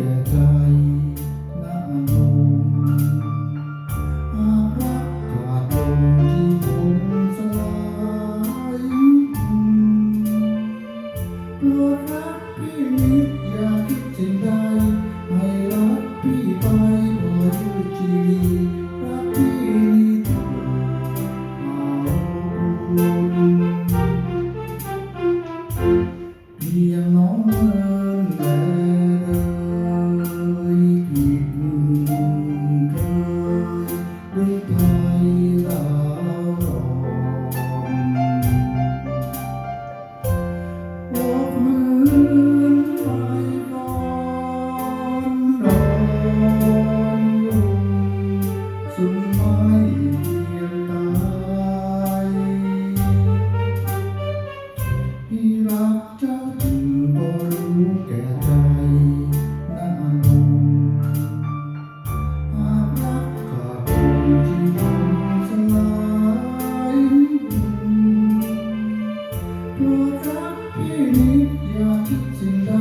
together. คิดอยากคิดถึงเรา